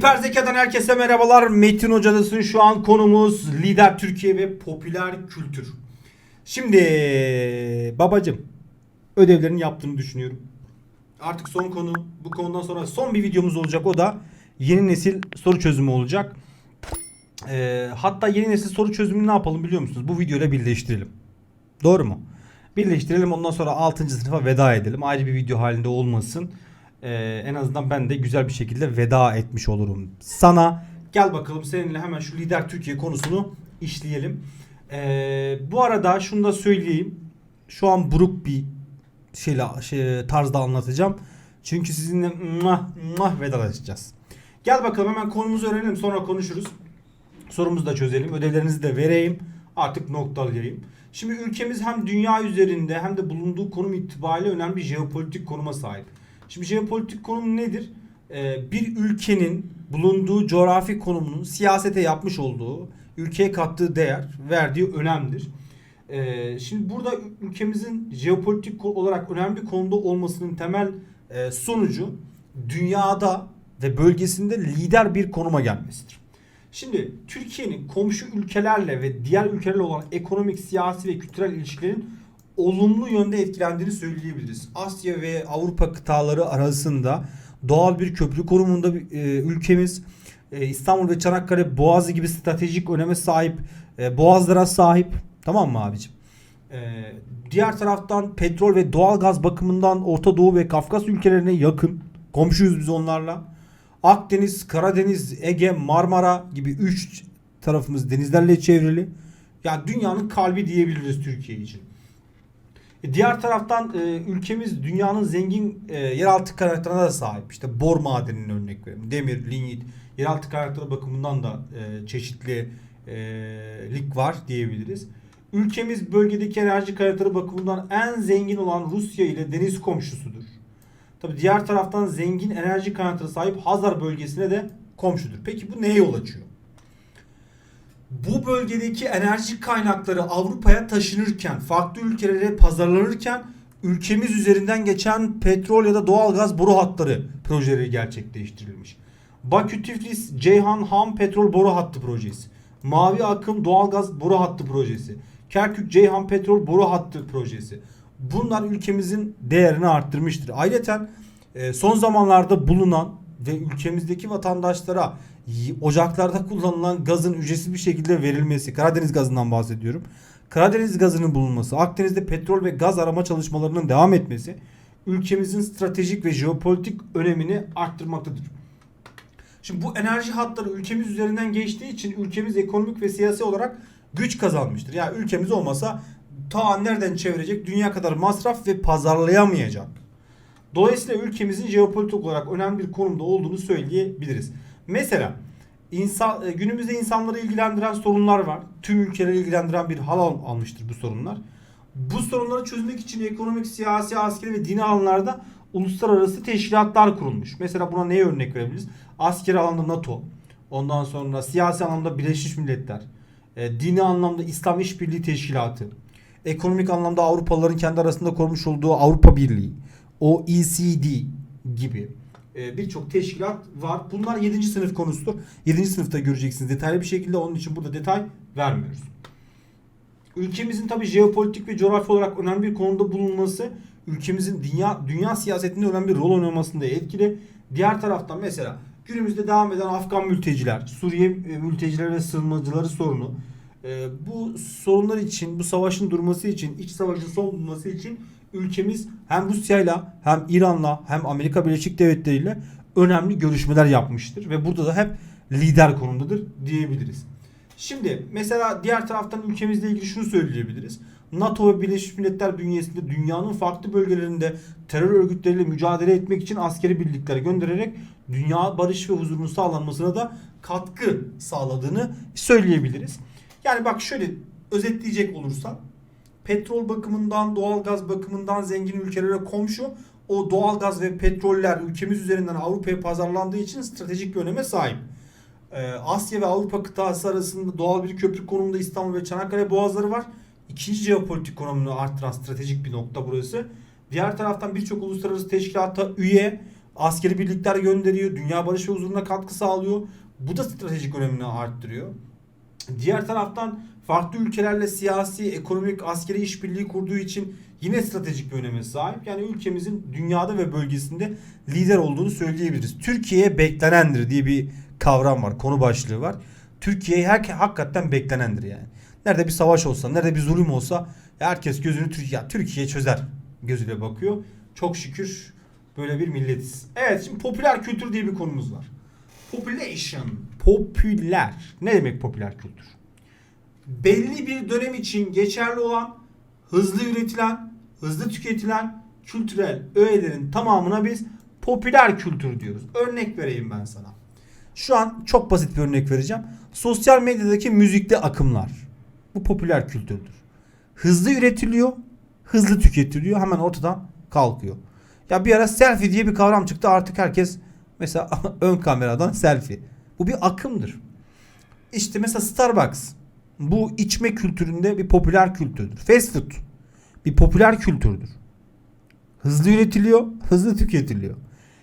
Hiper Zeka'dan herkese merhabalar. Metin Hoca'dasın. Şu an konumuz lider Türkiye ve popüler kültür. Şimdi babacım ödevlerini yaptığını düşünüyorum. Artık son konu. Bu konudan sonra son bir videomuz olacak. O da yeni nesil soru çözümü olacak. Ee, hatta yeni nesil soru çözümünü ne yapalım biliyor musunuz? Bu videoyla birleştirelim. Doğru mu? Birleştirelim ondan sonra 6. sınıfa veda edelim. Ayrı bir video halinde olmasın. Ee, en azından ben de güzel bir şekilde veda etmiş olurum sana. Gel bakalım seninle hemen şu lider Türkiye konusunu işleyelim. Ee, bu arada şunu da söyleyeyim. Şu an buruk bir şeyle şey, tarzda anlatacağım. Çünkü sizinle muah, muah vedalaşacağız. Gel bakalım hemen konumuzu öğrenelim sonra konuşuruz. Sorumuzu da çözelim. Ödevlerinizi de vereyim. Artık noktalayayım. Şimdi ülkemiz hem dünya üzerinde hem de bulunduğu konum itibariyle önemli bir jeopolitik konuma sahip. Şimdi jeopolitik konum nedir? Ee, bir ülkenin bulunduğu coğrafi konumunun siyasete yapmış olduğu, ülkeye kattığı değer, verdiği önemdir. Ee, şimdi burada ülkemizin jeopolitik olarak önemli bir konuda olmasının temel e, sonucu dünyada ve bölgesinde lider bir konuma gelmesidir. Şimdi Türkiye'nin komşu ülkelerle ve diğer ülkelerle olan ekonomik, siyasi ve kültürel ilişkilerin olumlu yönde etkilendiğini söyleyebiliriz. Asya ve Avrupa kıtaları arasında doğal bir köprü konumunda e, ülkemiz. E, İstanbul ve Çanakkale Boğazı gibi stratejik öneme sahip e, boğazlara sahip. Tamam mı abicim? E, diğer taraftan petrol ve doğal gaz bakımından Orta Doğu ve Kafkas ülkelerine yakın. Komşuyuz biz onlarla. Akdeniz, Karadeniz, Ege, Marmara gibi üç tarafımız denizlerle çevrili. Yani dünyanın kalbi diyebiliriz Türkiye için. E, Diğer taraftan e, ülkemiz dünyanın zengin e, yeraltı kaynaklarına da sahip. İşte bor madeninin örnek verelim. Demir, lignit, yeraltı kaynakları bakımından da e, çeşitli e, lik var diyebiliriz. Ülkemiz bölgedeki enerji kaynakları bakımından en zengin olan Rusya ile deniz komşusudur. Tabi diğer taraftan zengin enerji kaynakları sahip Hazar bölgesine de komşudur. Peki bu neye yol açıyor? Bu bölgedeki enerji kaynakları Avrupa'ya taşınırken, farklı ülkelere pazarlanırken ülkemiz üzerinden geçen petrol ya da doğal gaz boru hatları projeleri gerçekleştirilmiş. Bakü Tiflis Ceyhan Ham Petrol Boru Hattı projesi. Mavi Akım Doğalgaz Boru Hattı projesi. Kerkük Ceyhan Petrol Boru Hattı projesi. Bunlar ülkemizin değerini arttırmıştır. Ayrıca e, son zamanlarda bulunan ve ülkemizdeki vatandaşlara ocaklarda kullanılan gazın ücretsiz bir şekilde verilmesi, Karadeniz gazından bahsediyorum. Karadeniz gazının bulunması, Akdeniz'de petrol ve gaz arama çalışmalarının devam etmesi ülkemizin stratejik ve jeopolitik önemini arttırmaktadır. Şimdi bu enerji hatları ülkemiz üzerinden geçtiği için ülkemiz ekonomik ve siyasi olarak güç kazanmıştır. Yani ülkemiz olmasa ta nereden çevirecek dünya kadar masraf ve pazarlayamayacak. Dolayısıyla ülkemizin jeopolitik olarak önemli bir konumda olduğunu söyleyebiliriz. Mesela insan, e, günümüzde insanları ilgilendiren sorunlar var. Tüm ülkeleri ilgilendiren bir hal al- almıştır bu sorunlar. Bu sorunları çözmek için ekonomik, siyasi, askeri ve dini alanlarda uluslararası teşkilatlar kurulmuş. Mesela buna neye örnek verebiliriz? Askeri alanda NATO, ondan sonra siyasi anlamda Birleşmiş Milletler, e, dini anlamda İslam İşbirliği Teşkilatı, ekonomik anlamda Avrupalıların kendi arasında kurmuş olduğu Avrupa Birliği, OECD gibi e, birçok teşkilat var. Bunlar 7. sınıf konusudur. 7. sınıfta göreceksiniz detaylı bir şekilde. Onun için burada detay vermiyoruz. Ülkemizin tabi jeopolitik ve coğrafi olarak önemli bir konumda bulunması ülkemizin dünya dünya siyasetinde önemli bir rol oynamasında etkili. Diğer taraftan mesela günümüzde devam eden Afgan mülteciler, Suriye e, mültecileri ve sığınmacıları sorunu. e, bu sorunlar için, bu savaşın durması için, iç savaşın son bulması için ülkemiz hem Rusya'yla hem İran'la hem Amerika Birleşik Devletleri ile önemli görüşmeler yapmıştır ve burada da hep lider konumdadır diyebiliriz. Şimdi mesela diğer taraftan ülkemizle ilgili şunu söyleyebiliriz. NATO ve Birleşmiş Milletler bünyesinde dünyanın farklı bölgelerinde terör örgütleriyle mücadele etmek için askeri birlikler göndererek dünya barış ve huzurunun sağlanmasına da katkı sağladığını söyleyebiliriz. Yani bak şöyle özetleyecek olursam petrol bakımından, doğal gaz bakımından zengin ülkelere komşu o doğal gaz ve petroller ülkemiz üzerinden Avrupa'ya pazarlandığı için stratejik bir öneme sahip. Ee, Asya ve Avrupa kıtası arasında doğal bir köprü konumunda İstanbul ve Çanakkale boğazları var. İkinci jeopolitik konumunu arttıran stratejik bir nokta burası. Diğer taraftan birçok uluslararası teşkilata üye Askeri birlikler gönderiyor. Dünya barış ve huzuruna katkı sağlıyor. Bu da stratejik önemini arttırıyor. Diğer taraftan farklı ülkelerle siyasi, ekonomik, askeri işbirliği kurduğu için yine stratejik bir öneme sahip. Yani ülkemizin dünyada ve bölgesinde lider olduğunu söyleyebiliriz. Türkiye'ye beklenendir diye bir kavram var, konu başlığı var. Türkiye'ye her hakikaten beklenendir yani. Nerede bir savaş olsa, nerede bir zulüm olsa herkes gözünü Türkiye, Türkiye çözer gözüyle bakıyor. Çok şükür böyle bir milletiz. Evet şimdi popüler kültür diye bir konumuz var. Population. Popüler. Ne demek popüler kültür? Belli bir dönem için geçerli olan, hızlı üretilen, hızlı tüketilen kültürel öğelerin tamamına biz popüler kültür diyoruz. Örnek vereyim ben sana. Şu an çok basit bir örnek vereceğim. Sosyal medyadaki müzikli akımlar. Bu popüler kültürdür. Hızlı üretiliyor, hızlı tüketiliyor, hemen ortadan kalkıyor. Ya bir ara selfie diye bir kavram çıktı. Artık herkes mesela ön kameradan selfie. Bu bir akımdır. İşte mesela Starbucks. Bu içme kültüründe bir popüler kültürdür. Fast food bir popüler kültürdür. Hızlı üretiliyor, hızlı tüketiliyor.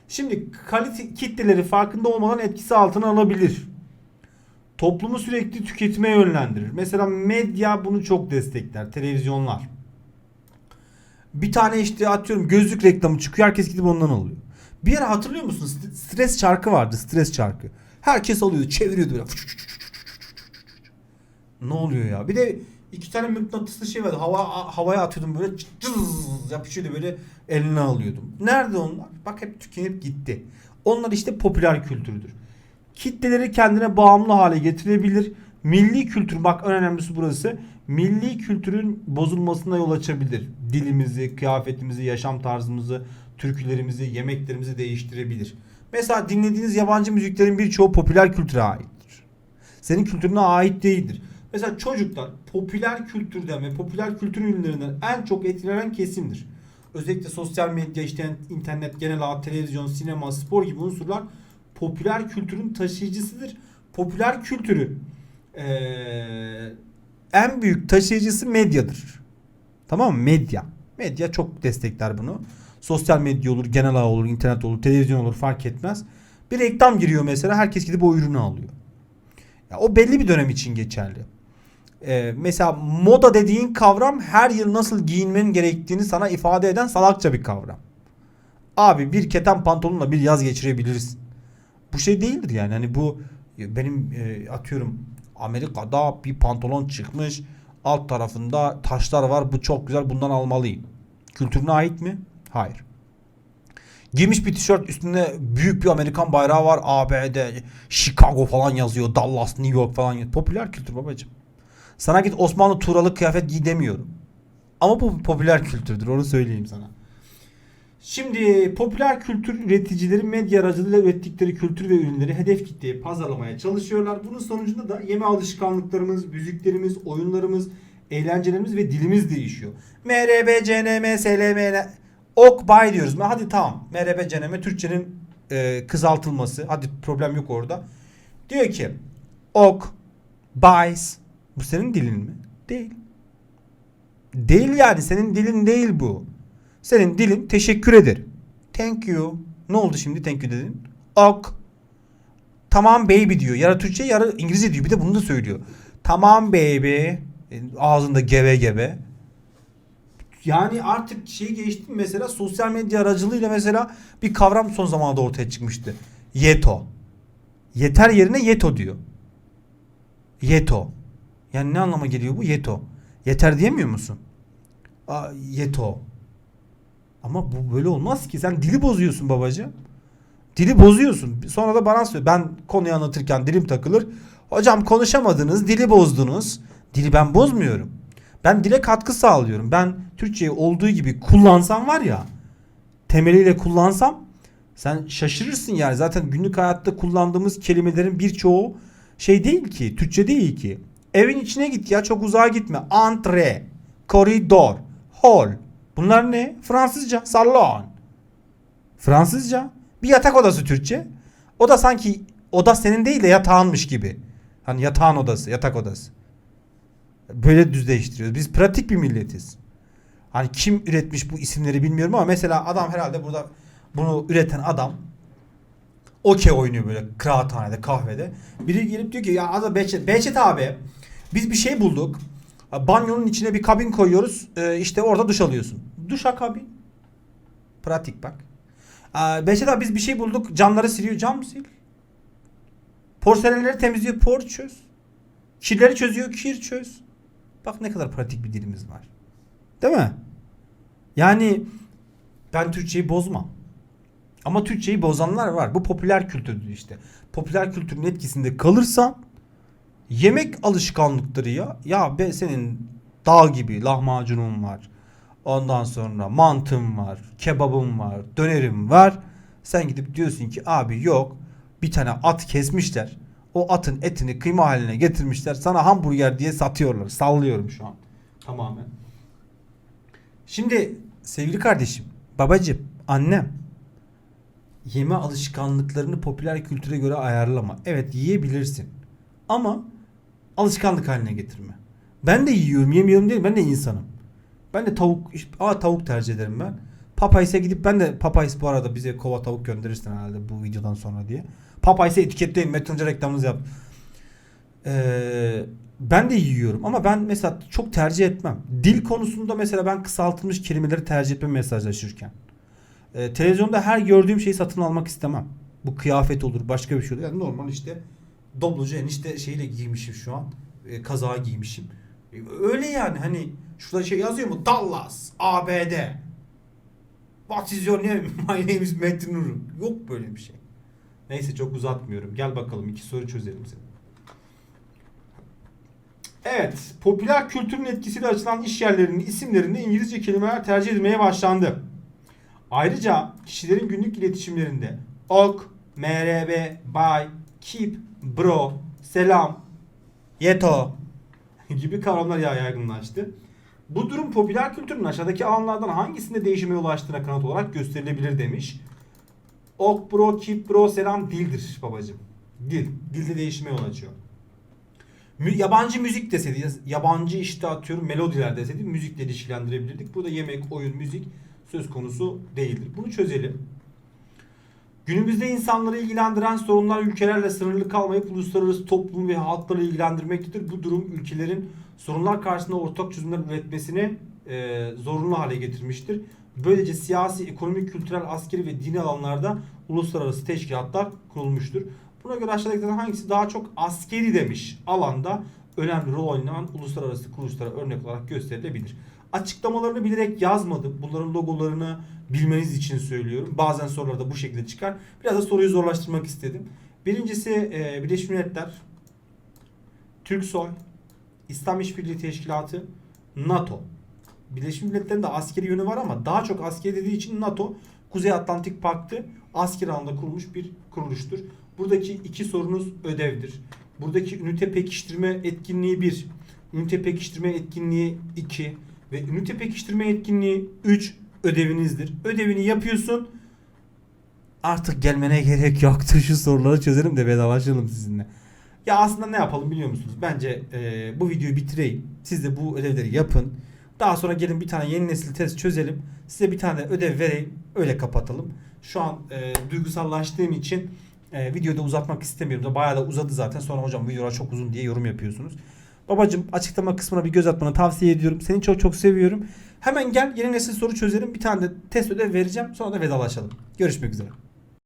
Şimdi kalite kitleleri farkında olmadan etkisi altına alabilir. Toplumu sürekli tüketmeye yönlendirir. Mesela medya bunu çok destekler. Televizyonlar. Bir tane işte atıyorum gözlük reklamı çıkıyor. Herkes gidip ondan alıyor. Bir ara hatırlıyor musun? St- Stres çarkı vardı. Stres çarkı. Herkes alıyordu. Çeviriyordu böyle. Ne oluyor ya? Bir de iki tane mıknatıslı şey vardı. Hava havaya atıyordum böyle cız yapışıyordu böyle eline alıyordum. Nerede onlar? Bak hep tükenip gitti. Onlar işte popüler kültürdür. Kitleleri kendine bağımlı hale getirebilir. Milli kültür bak en önemlisi burası. Milli kültürün bozulmasına yol açabilir. Dilimizi, kıyafetimizi, yaşam tarzımızı, türkülerimizi, yemeklerimizi değiştirebilir. Mesela dinlediğiniz yabancı müziklerin birçoğu popüler kültüre aittir. Senin kültürüne ait değildir. Mesela çocuklar popüler kültürden ve popüler kültür ürünlerinden en çok etkilenen kesimdir. Özellikle sosyal medya, işte internet, genel ağ, televizyon, sinema, spor gibi unsurlar popüler kültürün taşıyıcısıdır. Popüler kültürü eee, en büyük taşıyıcısı medyadır. Tamam mı? Medya. Medya çok destekler bunu. Sosyal medya olur, genel ağ olur, internet olur, televizyon olur fark etmez. Bir reklam giriyor mesela herkes gidip o ürünü alıyor. Ya o belli bir dönem için geçerli. Ee, mesela moda dediğin kavram her yıl nasıl giyinmenin gerektiğini sana ifade eden salakça bir kavram. Abi bir keten pantolonla bir yaz geçirebiliriz. Bu şey değildir yani. Hani bu benim e, atıyorum Amerika'da bir pantolon çıkmış. Alt tarafında taşlar var. Bu çok güzel. Bundan almalıyım. Kültürüne ait mi? Hayır. Giymiş bir tişört üstünde büyük bir Amerikan bayrağı var. ABD, Chicago falan yazıyor. Dallas, New York falan yazıyor. Popüler kültür babacığım. Sana git Osmanlı Tuğralı kıyafet giy demiyorum. Ama bu popüler kültürdür. Onu söyleyeyim sana. Şimdi popüler kültür üreticileri medya aracılığıyla ürettikleri kültür ve ürünleri hedef kitleye pazarlamaya çalışıyorlar. Bunun sonucunda da yeme alışkanlıklarımız, müziklerimiz, oyunlarımız, eğlencelerimiz ve dilimiz değişiyor. MRB, CNM, SLM, ok, bay diyoruz. Hadi tamam. MRB, CNM Türkçenin e, kısaltılması. Hadi problem yok orada. Diyor ki ok, buys. Bu senin dilin mi? Değil. Değil yani. Senin dilin değil bu. Senin dilin teşekkür ederim. Thank you. Ne oldu şimdi thank you dedin? Ok. Tamam baby diyor. Yarı Türkçe yarı İngilizce diyor. Bir de bunu da söylüyor. Tamam baby. E, Ağzında geve geve. Yani artık şey geçti mesela sosyal medya aracılığıyla mesela bir kavram son zamanlarda ortaya çıkmıştı. Yeto. Yeter yerine yeto diyor. Yeto. Yani ne anlama geliyor bu? Yeto. Yeter diyemiyor musun? Aa, yeto. Ama bu böyle olmaz ki. Sen dili bozuyorsun babacığım. Dili bozuyorsun. Sonra da bana söyle. Ben konuyu anlatırken dilim takılır. Hocam konuşamadınız, dili bozdunuz. Dili ben bozmuyorum. Ben dile katkı sağlıyorum. Ben Türkçeyi olduğu gibi kullansam var ya, temeliyle kullansam sen şaşırırsın yani. Zaten günlük hayatta kullandığımız kelimelerin birçoğu şey değil ki, Türkçe değil ki. Evin içine git ya çok uzağa gitme. Antre, koridor, hall. Bunlar ne? Fransızca. Salon. Fransızca. Bir yatak odası Türkçe. O da sanki oda senin değil de yatağınmış gibi. Hani yatağın odası, yatak odası. Böyle düzleştiriyoruz. Biz pratik bir milletiz. Hani kim üretmiş bu isimleri bilmiyorum ama mesela adam herhalde burada bunu üreten adam okey oynuyor böyle kıraathanede, kahvede. Biri gelip diyor ki ya ada Behçet, Behçet abi biz bir şey bulduk. Banyonun içine bir kabin koyuyoruz. Ee, işte orada duş alıyorsun. Duşa kabin. Pratik bak. Ee, Behçet abi biz bir şey bulduk. Camları siliyor. Cam sil. Porselenleri temizliyor. Por çöz. Kirleri çözüyor. Kir çöz. Bak ne kadar pratik bir dilimiz var. Değil mi? Yani ben Türkçeyi bozmam. Ama Türkçeyi bozanlar var. Bu popüler kültürdür işte. Popüler kültürün etkisinde kalırsan yemek alışkanlıkları ya. Ya be senin dağ gibi lahmacunun var. Ondan sonra mantım var, kebabım var, dönerim var. Sen gidip diyorsun ki abi yok bir tane at kesmişler. O atın etini kıyma haline getirmişler. Sana hamburger diye satıyorlar. Sallıyorum şu an. Tamamen. Şimdi sevgili kardeşim, babacım, annem yeme alışkanlıklarını popüler kültüre göre ayarlama. Evet yiyebilirsin. Ama alışkanlık haline getirme. Ben de yiyorum, yemiyorum değil. Ben de insanım. Ben de tavuk, aa tavuk tercih ederim ben. Popeyes'e gidip ben de Popeyes bu arada bize kova tavuk gönderirsin herhalde bu videodan sonra diye. Popeyes'e etiketleyin. Metince reklamınızı yap. Ee, ben de yiyorum ama ben mesela çok tercih etmem. Dil konusunda mesela ben kısaltılmış kelimeleri tercih etmem mesajlaşırken. Ee, televizyonda her gördüğüm şeyi satın almak istemem. Bu kıyafet olur, başka bir şey olur. Yani normal işte doblocu enişte şeyle giymişim şu an. E, kazağı giymişim. E, öyle yani hani şurada şey yazıyor mu? Dallas, ABD. What is your name? My name is Metin Uru. Yok böyle bir şey. Neyse çok uzatmıyorum. Gel bakalım iki soru çözelim seni. Evet, popüler kültürün etkisiyle açılan iş yerlerinin isimlerinde İngilizce kelimeler tercih edilmeye başlandı. Ayrıca kişilerin günlük iletişimlerinde ok, mrb, bye, keep, bro, selam, yeto gibi kavramlar ya- yaygınlaştı. Bu durum popüler kültürün aşağıdaki alanlardan hangisinde değişime yol açtığına kanıt olarak gösterilebilir demiş. Ok, bro, keep, bro, selam dildir babacım. Dil. Dilde değişime yol açıyor. Mü- yabancı müzik deseydi, yabancı işte atıyorum melodiler deseydi müzikle ilişkilendirebilirdik. Burada yemek, oyun, müzik söz konusu değildir. Bunu çözelim. Günümüzde insanları ilgilendiren sorunlar ülkelerle sınırlı kalmayıp uluslararası toplum ve halkları ilgilendirmektedir. Bu durum ülkelerin sorunlar karşısında ortak çözümler üretmesini e, zorunlu hale getirmiştir. Böylece siyasi, ekonomik, kültürel, askeri ve dini alanlarda uluslararası teşkilatlar kurulmuştur. Buna göre aşağıdakilerden hangisi daha çok askeri demiş alanda önemli rol oynayan uluslararası kuruluşlara örnek olarak gösterilebilir. Açıklamalarını bilerek yazmadım. Bunların logolarını bilmeniz için söylüyorum. Bazen sorularda bu şekilde çıkar. Biraz da soruyu zorlaştırmak istedim. Birincisi e, Birleşmiş Milletler, Türksoy, İslam İşbirliği Teşkilatı, NATO. Birleşmiş Milletler'in de askeri yönü var ama daha çok askeri dediği için NATO Kuzey Atlantik Paktı asker alanında kurulmuş bir kuruluştur. Buradaki iki sorunuz ödevdir. Buradaki ünite pekiştirme etkinliği 1, ünite pekiştirme etkinliği 2 ve ünite pekiştirme etkinliği 3 ödevinizdir. Ödevini yapıyorsun. Artık gelmene gerek yoktu. Şu soruları çözelim de vedalaşalım sizinle. Ya aslında ne yapalım biliyor musunuz? Bence e, bu videoyu bitireyim. Siz de bu ödevleri yapın. Daha sonra gelin bir tane yeni nesil test çözelim. Size bir tane ödev vereyim. Öyle kapatalım. Şu an e, duygusallaştığım için e, videoyu da uzatmak istemiyorum. Da bayağı da uzadı zaten. Sonra hocam videolar çok uzun diye yorum yapıyorsunuz. Babacım açıklama kısmına bir göz atmanı tavsiye ediyorum. Seni çok çok seviyorum. Hemen gel yeni nesil soru çözelim. Bir tane de test ödev vereceğim. Sonra da vedalaşalım. Görüşmek üzere.